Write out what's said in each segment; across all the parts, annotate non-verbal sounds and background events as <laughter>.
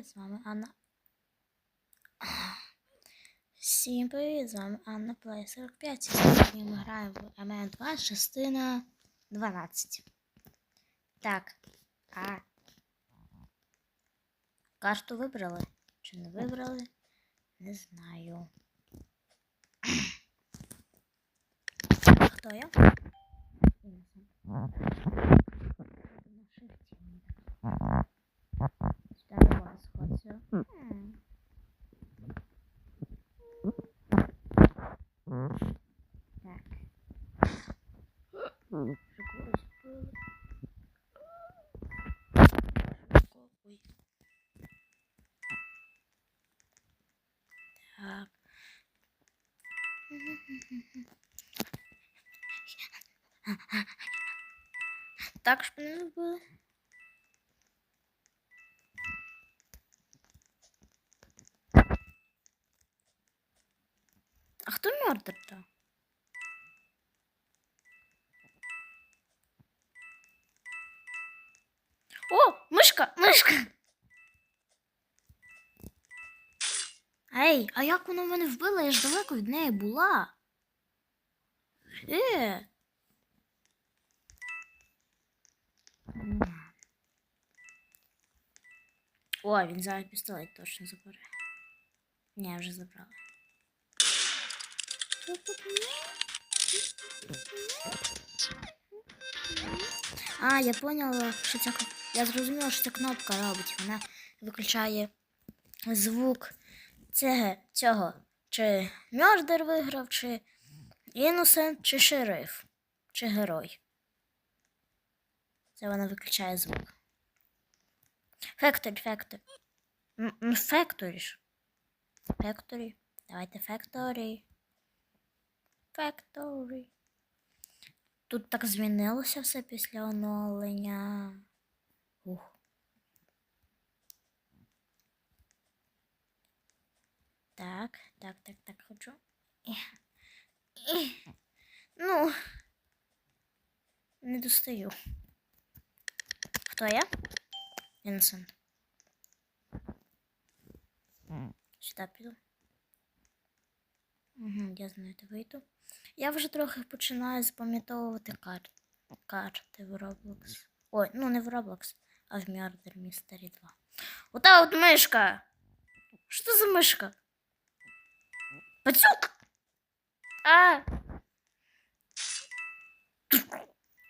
привіт, з вами Анна. Всім привіт, з вами Анна Плей 45. Сьогодні ми граємо в МН2, частина 12. Так. А. Карту вибрали? Чи не вибрали? Не знаю. Хто я? На шифті все. Так. Шоколадку Так. Так, чтобы не хто мертв-то? О, мишка, мишка. Ей, а як вона мене вбила? Я ж далеко від неї була. Е. О, він зараз пістолет точно забере. Ні, вже забрала. А, я поняла, що ця я зрозуміла, що ця кнопка робить. Вона виключає звук цього, цього. Чи Мьордер виграв, чи Іносент, чи шериф, чи герой. Це вона виключає звук. Фекторі, фекторі. Фекторі ж. Фекторі. Давайте фекторі. Factory. Тут так змінилося все після оновлення. Ух. Так, так, так, так, хочу. Ех. Ех. Ну, не достаю. Хто я? Інсент. Сюди піду. Угу, я знаю, де вийду. Я вже трохи починаю запам'ятовувати кар... карти в Roblox. Ой, ну не в Roblox, а в Murder Mystery 2. Ота от мишка! Що за мишка? Пацюк! А!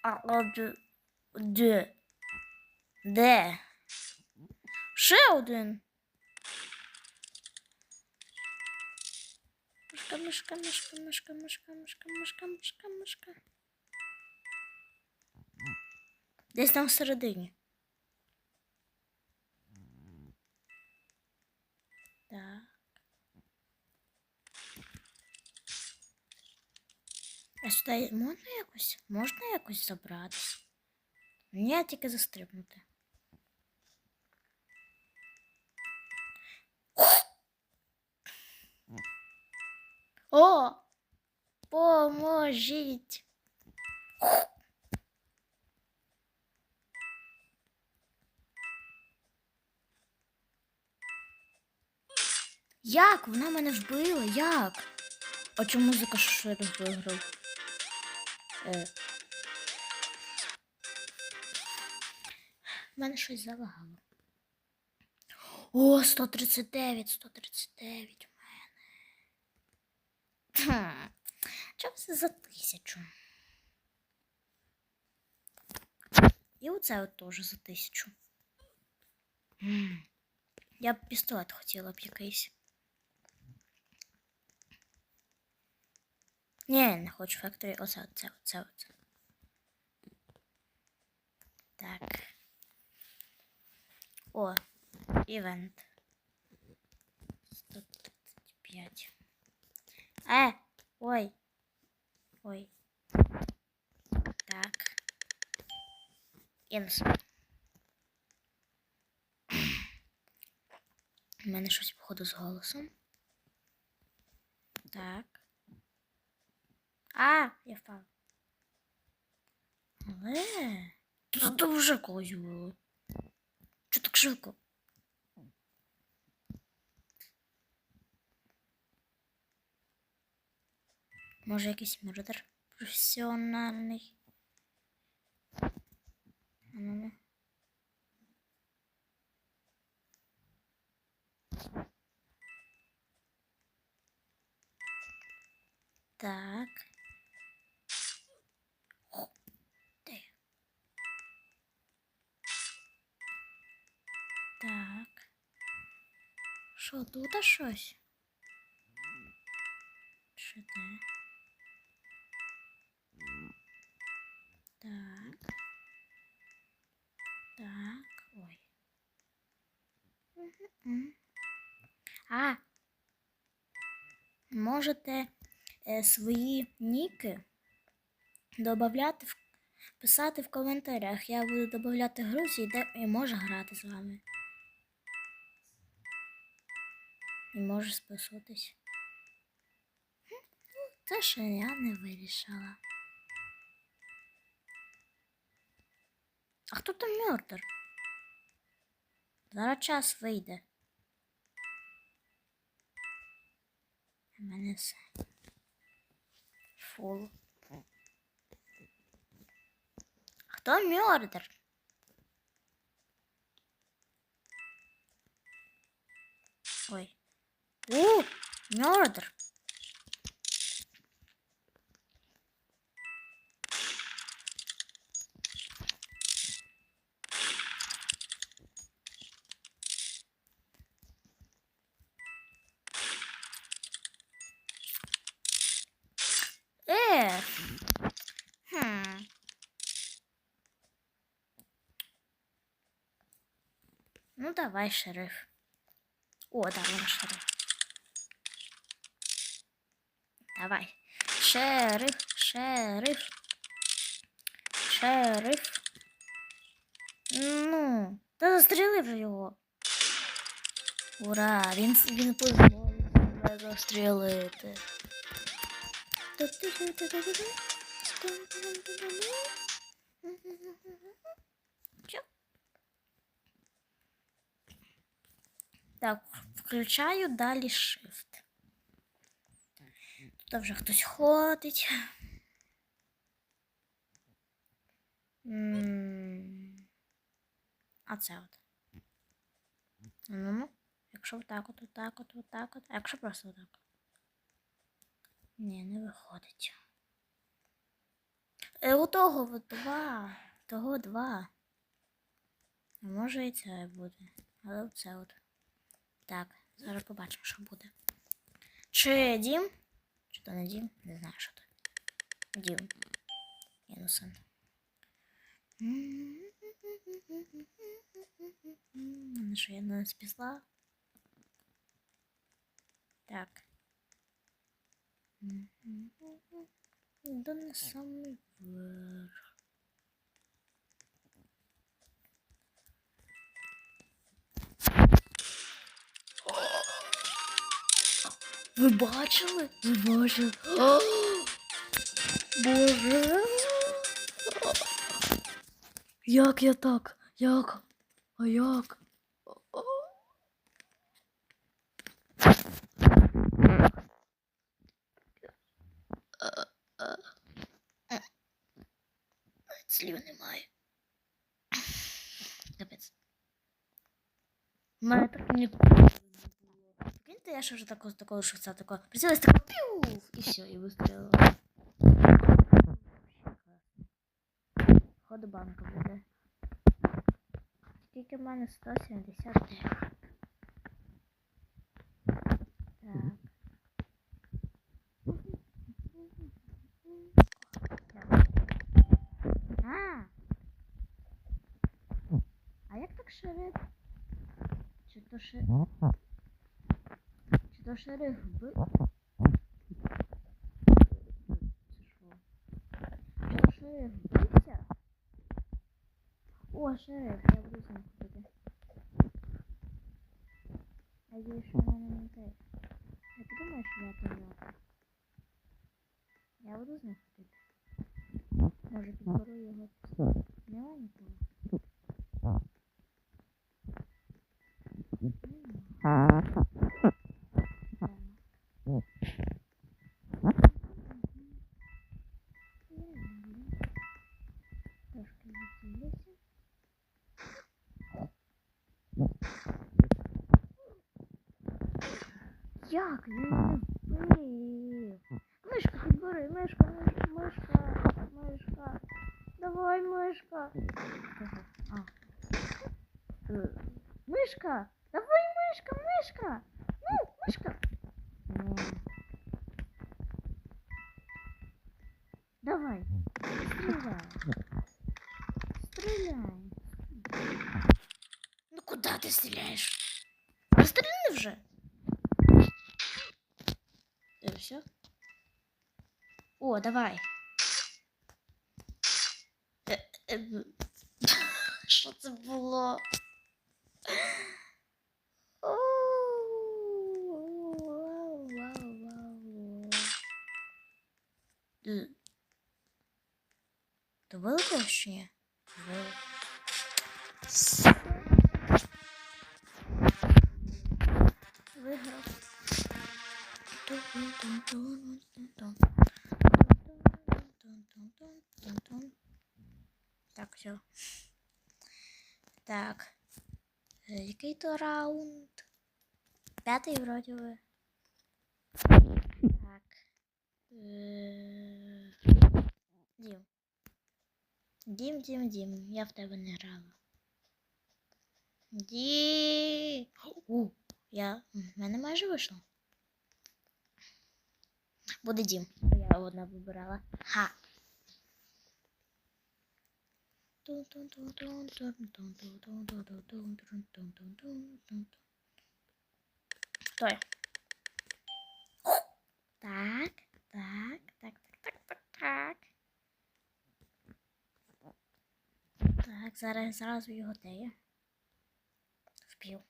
А, де? Де? Де? Ще один. Мишка, мишка, мишка, мишка, мишка, мишка, мишка, мишка, мишка. Десь там всередині. Так. А сюди можна якось? Можна якось забратися? Ні, тільки застрибнути. О! Поможіть! Як? Вона мене вбила? Як? А чому музика що виграв? Е. В мене щось залагало. О, 139, 139 у мене. Хм. Чого все за тисячу? І оце от теж за тисячу. Я б пістолет хотіла б якийсь. Ні, не хочу факторі. Оце, оце, оце, оце. Так. О, івент. Е, ой. Ой. Так. Інс. У мене щось походу з голосом. Так. А, я впав. Але. Тут вже когось було. Чого так швидко? Може якийсь мюрдер професіональний. Так. Так. Що, тут щось? Чи де? Так. Так. Ой. А. Можете е, свої ніки додавати в писати в коментарях. Я буду додавати грузі і, де, і можу грати з вами. І можу списуватись. Хм, ну, Це ще я не вирішила. А хто там мертр? Зараз час вийде. У мене все. Фул. Хто мертр? Ой. У, мертр. Ну давай, шериф. О, да, вон шериф. Давай. Шериф, шериф. Шериф. Ну, та застрілив його. Ура! Він, він дозволив себе застрілити. Чо? Так, включаю далі Shift. Тут вже хтось ходить. А це от. Ну, якщо отак от, отак от, отак от. А якщо просто отак. Ні, не виходить. Е, у того от два. Того два. Може і це буде. Але оце от. Так, зараз побачимо, що буде. Чи дім? Чи то не дім? Не знаю, що то. Дім. Іносен. Ну що, я не спісла? Так. Йду на самий верх. Ви бачили? Ви бачили? Боже. Як я так? Як? А як? Слів немає. Капець. Мене так ніколи ще вже такого, такого швидца, такого. Прицілилась такого піу! І все, і вистрілила. Ходу банка буде. Скільки в мене 179. Так. Так. А! А як так шериф? Чи то шериф? Чи то шериф би? Це що? Чи то шериф бився? О, шериф, я буду з ним ходити. Надіюсь, що в мене не те. Я подумаю, що я то я. Я буду з ним ходити. Може підберу Як він мене вбив? Мишка, підбери, мишка, мишка, мишка, мишка. Давай, мишка. А. Е, Мишка, давай, мишка, мишка. Ну, мишка. Ну. Давай, стреляй. Стреляй. Ну куда ты стреляешь? Пострельни вже. Все? О, давай. Е, е, б- <laughs> Що це було? О, вау, вау, вау. Е, То велико чи ні? Велико. С- Виграв. Так, все. Так. Який то раунд? П'ятий вроді би. Так. Е, Дім. Дім, Дім, Дім. Я в тебе не грала. Ді. У, я. В мене майже вийшло. Буде дім. Я одна вибирала. Ха. Хто я? Так, так, так, так, так, так, так. Так, зараз зразу його де я? Впів.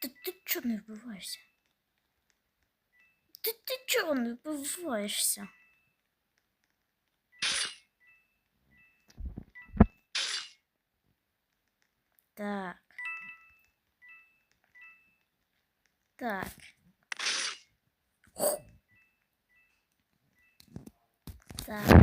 Ти, ти чого не вбиваєшся? Ти, ти чого не вбиваєшся? Так. Так. Так.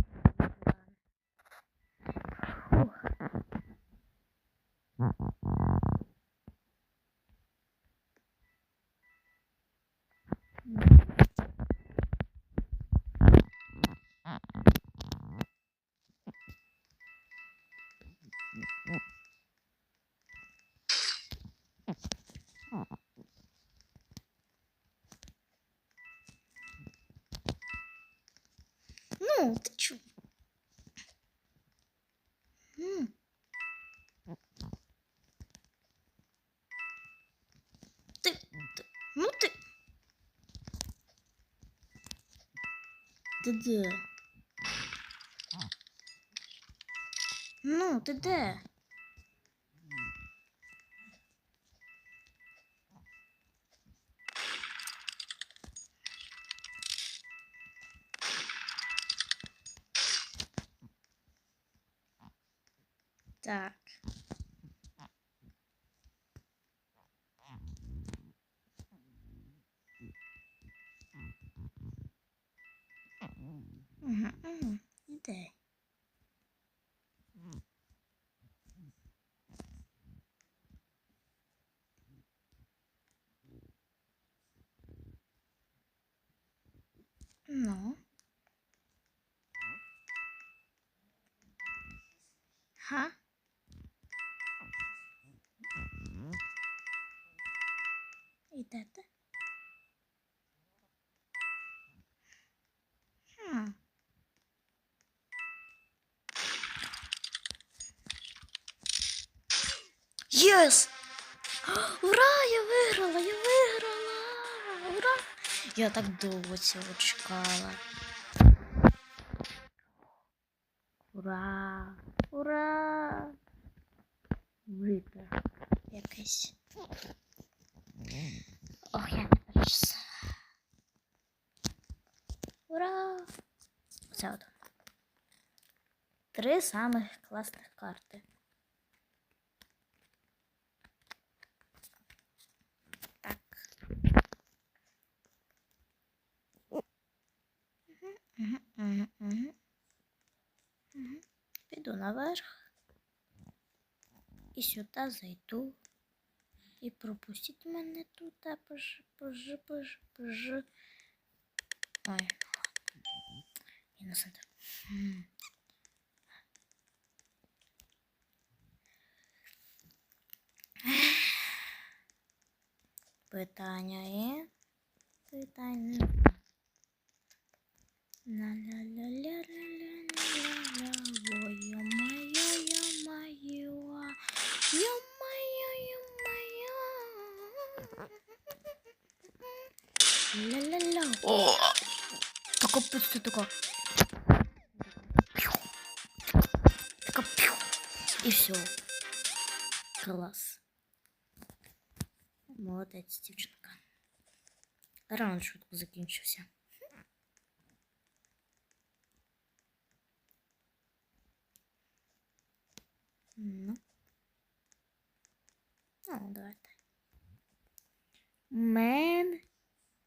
не ты чё? -м. Ты, ты, ну ты. Да-да. Ну, ты да. Де? Так. Угу, угу. Іде. Ну. Ха? Ідете? Хм. Єс! Ура! Я виграла! Я виграла! Ура! Я так довго цього чекала. Ура! Ура! Випер. Якийсь. самих класних карты. Так. Угу, угу, угу, Піду наверх И сюда зайду. и пропустить мене туда. пож, пож, пож, пож. Ой, я на центр. Питання є? Питання. ла ла ла ля ля ля ля ля Ё-моё, ё-моё, ё-моё, ё-моё. Ля-ля-ля. О! Така просто така. Така пью. І все. Молодець, дівчинка. Раунд швидко закінчився. Ну. Ну, давайте. Мен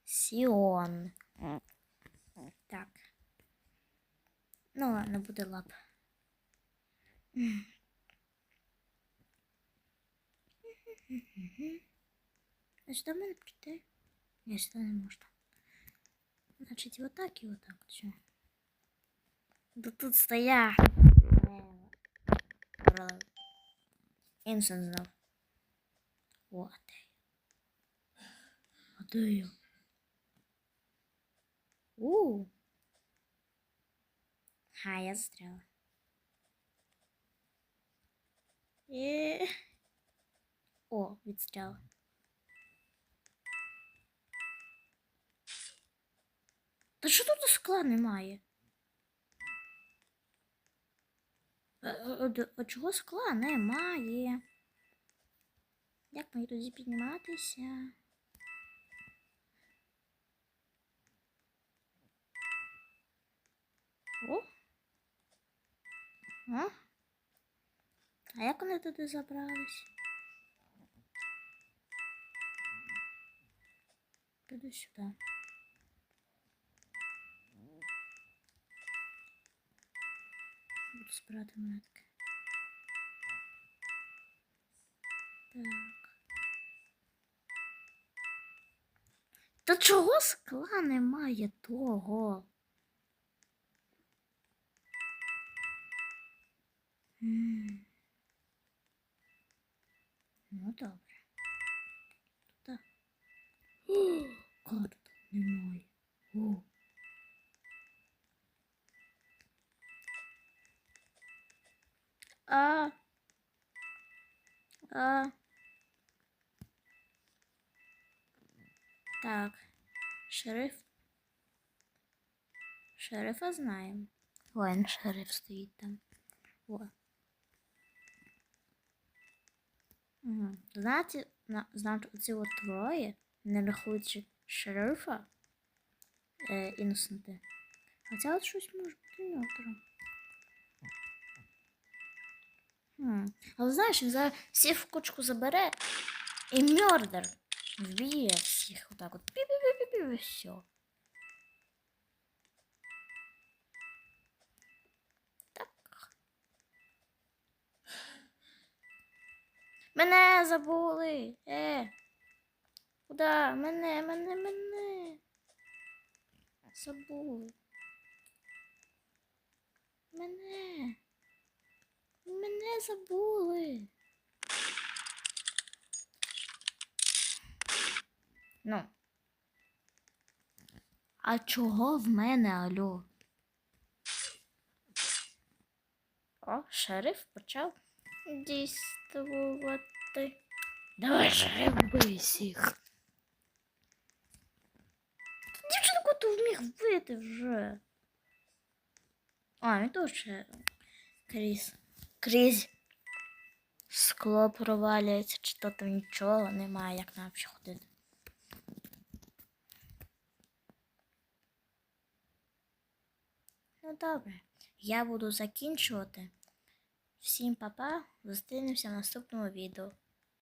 Сіон. Так. Ну ладно, буде лап. А <laughs> сюди в мене прийти? Ні, сюди не можна. Значить, вот так і вот так. Все. Да тут стоя. Інсен знав. О, а де я? А де я? У. Ха, я застряла. Е. О, відстряла. Та що тут скла немає? А, а, а, чого скла немає? Як мені тоді підніматися? О? А? А як вони туди забрались? Піду сюди. Буду збирати монетки. Так. Та чого скла немає того? М. Ну добре. Тут. О, карт немає. О. А. А. Так. Шериф. Шерифа знаємо. Вон шериф стоїть там. О. Угу. Знаєте, на, знаєте, оці от троє, не рахуючи шерифа, е, іносенти. А ця от щось може бути ньотором. Хм. Але знаєш, він зараз всіх в кучку забере і мёрдер вб'є всіх отак от. Пі-пі-пі-пі-пі, і все. Так. Мене забули. Е. Куда? Мене, мене, мене. Забули. Мене. Мене забули. Ну. А чого в мене алло? О, шериф почав дійствувати. Давай, шериф, бий всіх. Дівчинку ту вміг вбити вже. А, він ще крізь. Крізь скло провалюється, чи то там нічого немає, як нам ще ходити. Ну добре, я буду закінчувати. Всім па-па, зустрінемося в наступному відео.